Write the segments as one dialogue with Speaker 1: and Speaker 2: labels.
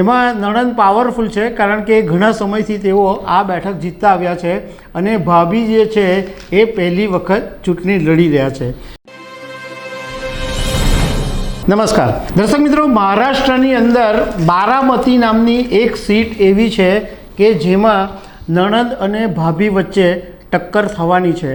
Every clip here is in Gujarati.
Speaker 1: એમાં નણંદ પાવરફુલ છે, કારણ કે ઘણા સમયથી તેઓ આ બેઠક જીતતા આવ્યા છે અને ભાભી જે છે એ પહેલી વખત ચૂંટણી લડી રહ્યા છે. નમસ્કાર. દર્શક મિત્રો, મહારાષ્ટ્રની અંદર બારામતી નામની એક સીટ એવી છે કે જેમાં નણંદ અને ભાભી વચ્ચે ટક્કર થવાની છે.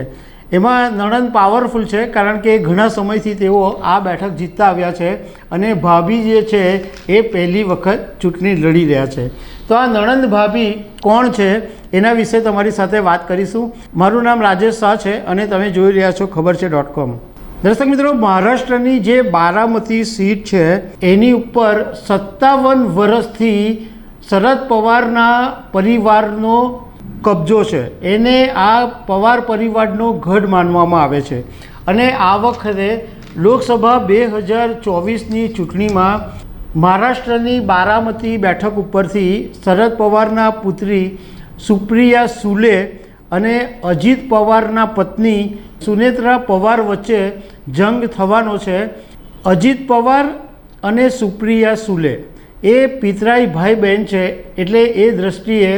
Speaker 1: એમાં નણંદ પાવરફુલ છે, કારણ કે ઘણા સમયથી તેઓ આ બેઠક જીતતા આવ્યા છે અને ભાભી જે છે એ પહેલી વખત ચૂંટણી લડી રહ્યા છે. તો આ નણંદ ભાભી કોણ છે એના વિશે તમારી સાથે વાત કરીશું. મારું નામ રાજેશ શાહ છે અને તમે જોઈ રહ્યા છો ખબર છે ડોટ કોમ દર્શક મિત્રો, મહારાષ્ટ્રની જે બારામતી સીટ છે, એની ઉપર સત્તાવન વર્ષથી શરદ પવારના પરિવારનો કબજો છે. એને આ પવાર પરિવારનો ગઢ માનવામાં આવે છે. અને આ વખતે લોકસભા બે હજાર ચોવીસની ચૂંટણીમાં મહારાષ્ટ્રની બારામતી બેઠક ઉપરથી શરદ પવારના પુત્રી સુપ્રિયા સુલે અને અજીત પવારના પત્ની સુનેત્રા પવાર વચ્ચે જંગ થવાનો છે. અજીત પવાર અને સુપ્રિયા સુલે એ પિતરાઈ ભાઈ બહેન છે, એટલે એ દ્રષ્ટિએ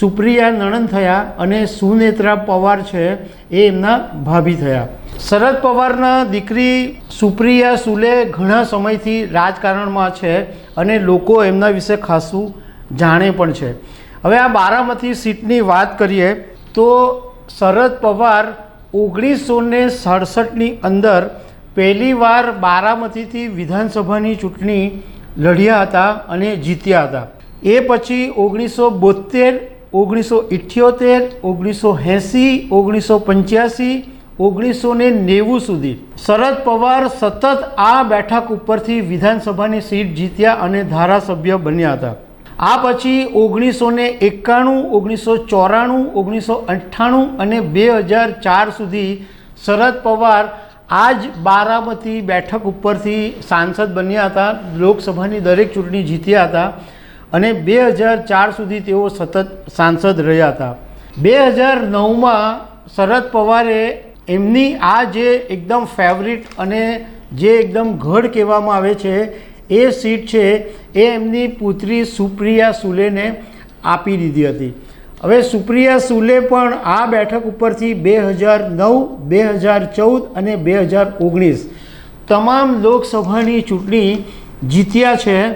Speaker 1: સુપ્રિયા નણંદ થયા અને સુનેત્રા પવાર છે, એ એમના ભાભી થયા. શરદ પવારના દીકરી સુપ્રિયા સુલે ઘણા સમયથી રાજકારણમાં છે અને લોકો એમના વિશે ખાસું જાણે પણ છે. હવે આ બારામતી સીટની વાત કરીએ, તો શરદ પવાર ઓગણીસો ને સડસઠની અંદર પહેલીવાર બારામતીથી વિધાનસભાની ચૂંટણી લડ્યા હતા અને જીત્યા હતા. એ પછી ઓગણીસો બોતેર ઓગણીસો ઇઠ્યોતેર, ઓગણીસો એંસી, ઓગણીસો પંચ્યાસી, ઓગણીસો ને નેવું સુધી શરદ પવાર સતત આ બેઠક ઉપરથી વિધાનસભાની સીટ જીત્યા અને ધારાસભ્ય બન્યા હતા. આ પછી ઓગણીસો ને એકાણું, ઓગણીસો ચોરાણું, ઓગણીસો અઠ્ઠાણું અને બે હજાર ચાર સુધી શરદ પવાર આ જ બારામતી બેઠક ઉપરથી સાંસદ બન્યા હતા, લોકસભાની દરેક ચૂંટણી જીત્યા હતા અને બે હજાર ચાર સુધી તેઓ સતત સાંસદ રહ્યા હતા. બે હજાર નવમાં શરદ પવારે એમની આ જે એકદમ ફેવરિટ અને જે એકદમ ગઢ કહેવામાં આવે છે, એ સીટ છે, એ એમની પુત્રી સુપ્રિયા સુલેને આપી દીધી હતી. હવે સુપ્રિયા સુલે પણ આ બેઠક ઉપરથી બે હજાર નવ, બે હજાર ચૌદ અને બે હજાર ઓગણીસ તમામ લોકસભાની ચૂંટણી જીત્યા છે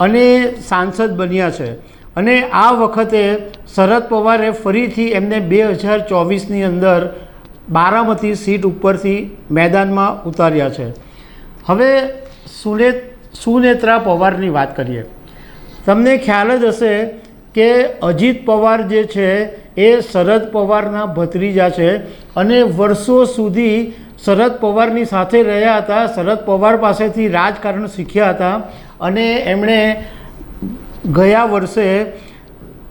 Speaker 1: અને સાંસદ બન્યા છે. અને આ વખતે શરદ પવારે ફરીથી એમને બે હજાર ચોવીસની અંદર બારામતી સીટ ઉપરથી મેદાનમાં ઉતાર્યા છે. હવે સુને, સુનેત્રા પવારની વાત કરીએ. તમને ખ્યાલ જ હશે કે અજીત પવાર જે છે એ શરદ પવારના ભત્રીજા છે અને વર્ષો સુધી શરદ પવારની સાથે રહ્યા હતા. શરદ પવાર પાસેથી રાજકારણ શીખ્યા હતા અને એમણે ગયા વર્ષે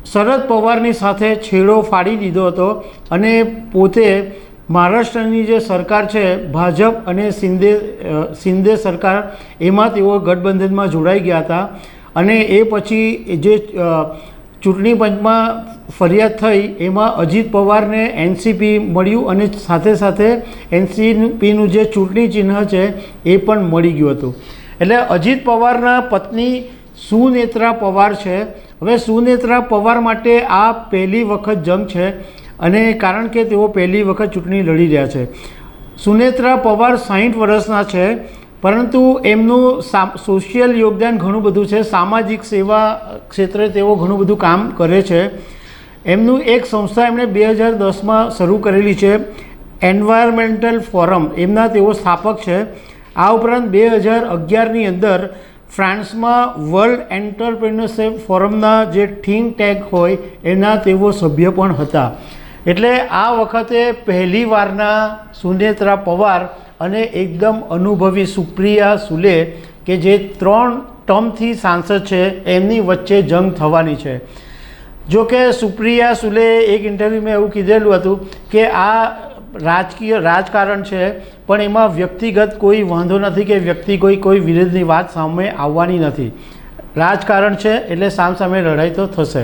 Speaker 1: શરદ પવારની સાથે છેડો ફાડી દીધો હતો અને પોતે મહારાષ્ટ્રની જે સરકાર છે, ભાજપ અને શિંદે શિંદે સરકાર, એમાં તેઓ ગઠબંધનમાં જોડાઈ ગયા હતા. અને એ પછી જે ચૂંટણી પંચમાં ફરિયાદ થઈ, એમાં અજીત પવારને એનસીપી મળ્યું અને સાથે સાથે એનસીપીનું જે ચૂંટણી ચિહ્ન છે, એ પણ મળી ગયું હતું. એટલે અજીત પવારના પત્ની સુનેત્રા પવાર છે. હવે સુનેત્રા પવાર માટે આ પહેલી વખત જંગ છે અને કારણ કે તેઓ પહેલી વખત ચૂંટણી લડી રહ્યા છે. સુનેત્રા પવાર સાહીઠ વર્ષના છે. પરંતુ એમનું સોશિયલ યોગદાન ઘણું બધું છે. સામાજિક સેવા ક્ષેત્રે તેઓ ઘણું બધું કામ કરે છે. એમનું એક સંસ્થા એમણે બે હજાર દસમાં શરૂ કરેલી છે એન્વાયરમેન્ટલ ફોરમ એમના તેઓ સ્થાપક છે. આ ઉપરાંત બે હજાર અગિયારની અંદર ફ્રાન્સમાં વર્લ્ડ એન્ટરપ્રિન્યોરશિપ ફોરમના જે થિંક ટેક હોય, એના તેઓ સભ્ય પણ હતા. એટલે આ વખતે પહેલીવારના સુનેત્રા પવાર અને એકદમ અનુભવી સુપ્રિયા સુલે કે જે ત્રણ ટર્મથી સાંસદ છે, એમની વચ્ચે જંગ થવાની છે. જો કે સુપ્રિયા સુલે એક ઇન્ટરવ્યૂમાં એવું કીધેલું હતું કે આ રાજકીય રાજકારણ છે, પણ એમાં વ્યક્તિગત કોઈ વાંધો નથી કે વ્યક્તિ કોઈ કોઈ વિરોધની વાત સામે આવવાની નથી. રાજકારણ છે, એટલે સામસામે લડાઈ તો થશે.